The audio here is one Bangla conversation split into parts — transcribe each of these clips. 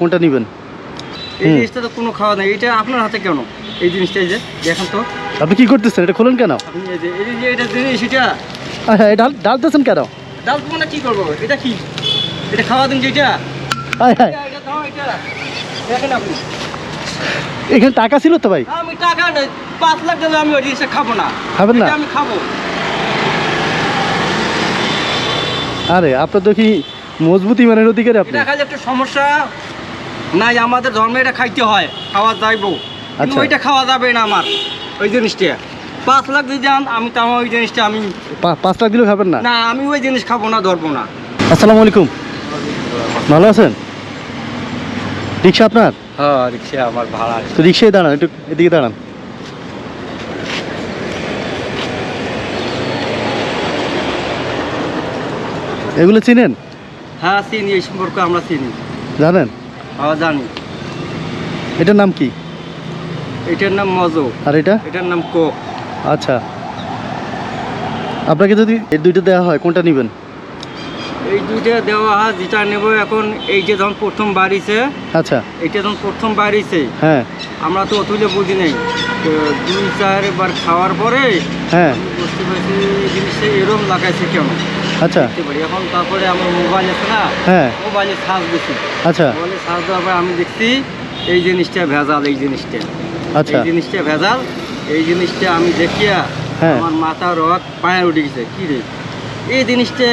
কোনটা নেবেন? এই জিনিসটা তো কোনো খাওয়া নেই এটা আপনার হাতে কেন? এই জিনিসটা এই যে দেখেন তো। আপনি কি করতেছেন? এটা খোলেন কেন? আপনি এই যে এই যে এটা জিনিস এটা। হ্যাঁ ডাল ডালতেছেন কেন? ডাল মানে কি করব? এটা কি? এটা খাওয়া দিন যেটা এটা। এটা দাও এটা। দেখেন আপনি। এখানে টাকা ছিল তো ভাই? আমি টাকা নেই। পাঁচ লাখ দিলে আমি ওই জিনিসটা খাব না। খাবেন না? আমি খাব। আরে আপনার তো কি মজবুত ইমানের অধিকারী আপনি? এটা খালি একটা সমস্যা। নাই আমাদের ধর্মে এটা খাইতে হয় খাওয়া যাইবো। কিন্তু আচ্ছা। ওইটা খাওয়া যাবে না আমার ওই জিনিসটা। পাঁচ লাখ দিয়ে যান আমি তো আমার ওই জিনিসটা আমি পাঁচ লাখ দিলেও খাবেন না? না আমি ওই জিনিস খাব না ধরবো না। আসসালামু আলাইকুম। ভালো আছেন? রিক্সা আপনার? হ্যাঁ রিক্সা আমার ভাড়া তো রিক্সায় দাঁড়ান একটু এদিকে দাঁড়ান। এগুলো চিনেন? হ্যাঁ চিনি এই সম্পর্কে আমরা চিনি। জানেন? হ্যাঁ জানি। এটার নাম কি? এটার নাম মজো। আর এটা? এটার নাম কোক। আচ্ছা। আপনাকে যদি এই দুইটা দেওয়া হয় কোনটা নেবেন? এই দুইটা দেওয়া হয় যেটা নেব এখন এই যে যখন প্রথম বাড়িছে আচ্ছা। এইটা যখন প্রথম বাড়িছে হ্যাঁ। আমরা তো অতুলে বুঝি নাই। তো দুই চারবার খাওয়ার পরে হ্যাঁ। বুঝতে পারছি জিনিসটা এরম লাগাইছে কেন? আচ্ছা। পারি। এখন তারপরে আমার মোবাইল আছে না হ্যাঁ। মোবাইলে সার্চ দিছি আচ্ছা। মোবাইলে সার্চ দেওয়ার পরে আমি দেখছি এই জিনিসটা ভেজাল এই জিনিসটা। আচ্ছা। এই জিনিসটা ভেজাল এই জিনিসটা আমি দেখিয়া হ্যাঁ। আমার মাথা রক পায়ে উঠে গেছে। কি রে? এই জিনিসটা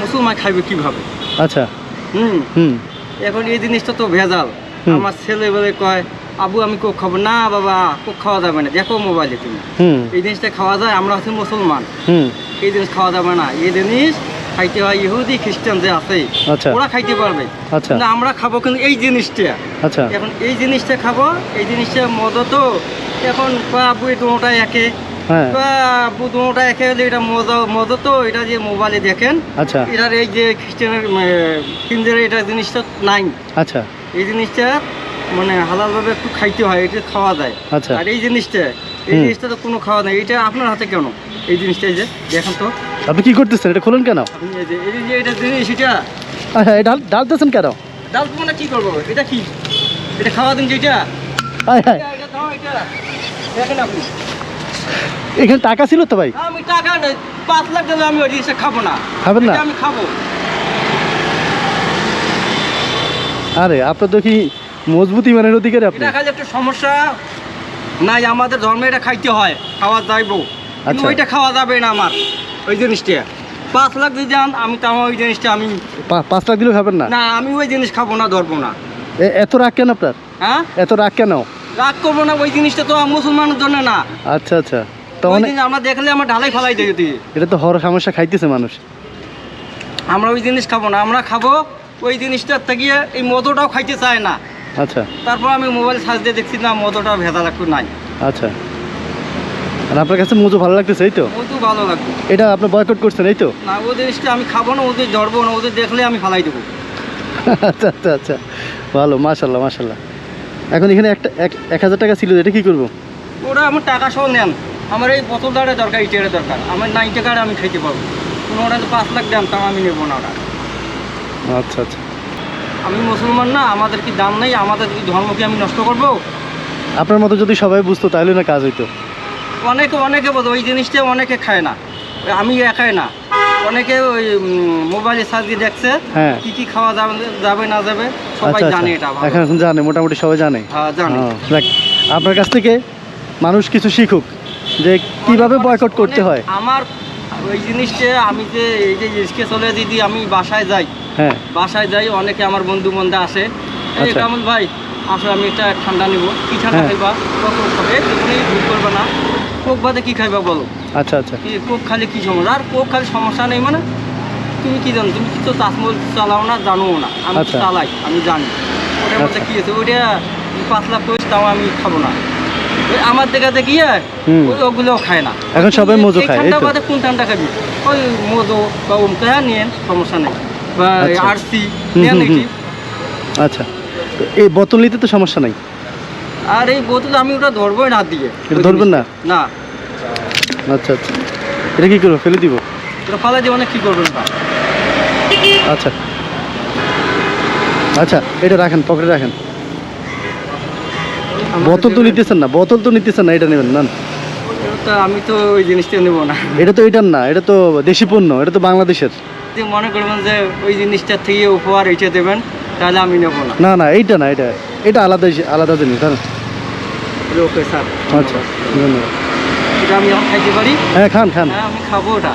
মুসলমান খাইবে কীভাবে? আচ্ছা। হুম। হুম। এখন এই জিনিসটা তো ভেজাল। আমার ছেলে বলে কয় আবু আমি কোক খাব? না বাবা কোক খাওয়া যাবে না। দেখো মোবাইলে তুমি। হুম। এই জিনিসটা খাওয়া যায় আমরা হচ্ছে মুসলমান। হুম। এই জিনিস খাওয়া যাবে না। এই জিনিস খাইতে হয় ইহুদি খ্রিস্টান যে আছে আচ্ছা। ওরা খাইতে পারবে। আচ্ছা। কিন্তু আমরা খাব কিন্তু এই জিনিসটা। আচ্ছা। এখন এই জিনিসটা খাব এই জিনিসটা মদ তো এখন আব্বু দুটা একে। হ্যাঁ। কয় আব্বু দুটা একে হলে এটা মদ মদ তো এটা যে মোবাইলে দেখেন আচ্ছা। এটার এই যে খ্রিস্টানের এটা জিনিসটা নাই। আচ্ছা। এই জিনিসটা মানে হালালভাবে একটু খাইতে হয় এটা খাওয়া যায়। আচ্ছা। আর এই জিনিসটা এই জিনিসটা তো কোনো খাওয়া নাই এটা আপনার হাতে কেন? এই জিনিসটা যে দেখেন তো। আপনি কি করতেছেন? এটা খোলেন কেন? হ্যাঁ ডাল ডালতেছেন কেন? ডাল মানে কি করব এটা কি এটা খাওয়া দিন যেটা হায় হায় দেখেন আপনি এখানে টাকা ছিল তো ভাই? আমি টাকা নেই পাঁচ লাখ দিলে আমি ওই জিনিসটা খাব না খাবেন না? আমি খাব আরে আপনার তো কি মজবুত ইমানের অধিকারী আপনি? খালি একটা সমস্যা নাই আমাদের ধর্মে এটা খাইতে হয় খাওয়া যাইবো। আচ্ছা। ওইটা খাওয়া যাবে না আমার। ওই জিনিসটা। পাঁচ লাখ দিয়ে যান আমি তো আমার ওই জিনিসটা আমি পাঁচ লাখ দিলেও খাবেন না? না আমি ওই জিনিস খাব না ধরবো না। এ- এত রাগ কেন আপনার? হ্যাঁ? এত রাগ কেন? রাগ করব না ওই জিনিসটা তো মুসলমানের জন্য না। আচ্ছা আচ্ছা। আমরা দেখলে আমার ঢালাই ফেলাই দিয়ে দিই। এটা তো হর সমস্যা খাইতেছে মানুষ। আমরা ওই জিনিস খাব না আমরা খাব ওই জিনিসটার থেকে এই মদটাও খাইতে চায় না। আচ্ছা। তারপর আমি মোবাইল সার্চ দিয়ে দেখছি না মদটা ভেজাল একটু নাই। আচ্ছা। আর আপনার কাছে মজু ভালো লাগতেছে এই তো? মধু ভালো লাগবে। এটা আপনি বয়কট করছেন এই তো? না ও জিনিসটা আমি খাব না ওদের ধরবো না ওদের দেখলে আমি ফালাই দেবো। আচ্ছা আচ্ছা আচ্ছা। ভালো মাশাল্লাহ মাশাল্লাহ এখন এখানে একটা এক হাজার টাকা ছিল এটা কি করব? ওরা আমার টাকা সহ নেন। আমার এই বোতল দাঁড়ে দরকার ইটের দরকার। আমার নাইন টাকার আমি খাইতে পারব কোনো ওরা যদি পাঁচ লাখ দেন তাও আমি নেব না ওরা। আচ্ছা আচ্ছা। আমি মুসলমান না আমাদের কি দাম নেই? আমাদের কি ধর্মকে আমি নষ্ট করব? আপনার মতো যদি সবাই বুঝতো তাহলে না কাজ হইতো? অনেকে অনেকে বলতো ওই জিনিসটা অনেকে খায় না। আমি একাই না। অনেকে ওই মোবাইলে সার্চ দিয়ে দেখছে হ্যাঁ। কি কি খাওয়া যাবে যাবে না যাবে সবাই আচ্ছা জানে আচ্ছা এটা এখন জানে মোটামুটি সবাই জানে। হ্যাঁ জানে। আপনার কাছ থেকে মানুষ কিছু শিখুক যে কীভাবে বয়কট করতে হয়। আমার ওই জিনিসটা আমি যে এই যে রিস্কে চলে দিদি আমি বাসায় যাই। হ্যাঁ। বাসায় যাই অনেকে আমার বন্ধু বন্ধু আসে। এই আচ্ছা। কামল ভাই আসলে আমি একটা ঠান্ডা নিব। কি ঠান্ডা হ্যাঁ। খাইবা? কত খাবে? তুমি ভুল করবে না। কোক বাদে কি খাইবা বলো? আচ্ছা আচ্ছা। কি কোক খালি কি সমস্যা? আর কোক খালি সমস্যা নেই মানে তুমি কি জানো? তুমি কি তো তাজমহল চালাও না জানো না। আমি আচ্ছা। চালাই আমি জানি। ওটার মধ্যে আচ্ছা। কি আছে? ওইটা পাঁচ লাখ তাও আমি খাব না। আমার দেখা দেখি ওগুলোও খায় না। এখন সবাই মজু খায়, ঠান্ডা বাদে কোন ঠান্ডা খাবি? ওই মজু বা উমকা হ্যাঁ নিয়েন সমস্যা নেই। বা আচ্ছা। আরসি নেন আচ্ছা। এই বোতল নিতে তো সমস্যা নাই? আর এই বোতল আমি ওটা ধরবোই না দিয়ে। এটা ধরবেন না? না। আচ্ছা আচ্ছা। এটা কি করব? ফেলে দিব? ওটা ফালাই দিব না কি করবেন না আচ্ছা। আচ্ছা এটা রাখেন পকেটে রাখেন। বোতল তো নিতেছেন না বোতল তো নিতেছেন না এটা নেবেন না আমি তো ওই জিনিসটা নেব না। এটা তো এটার না এটা তো দেশি পণ্য এটা তো বাংলাদেশের। মনে করবেন যে ওই জিনিসটার থেকে উপহার এটা দেবেন তাহলে আমি নেব না। না না এইটা না এটা এটা আলাদা আলাদা জিনিস হ্যাঁ। ওকে স্যার আচ্ছা ধন্যবাদ। এটা আমি খাইতে পারি? হ্যাঁ খান খান। হ্যাঁ আমি খাব ওটা।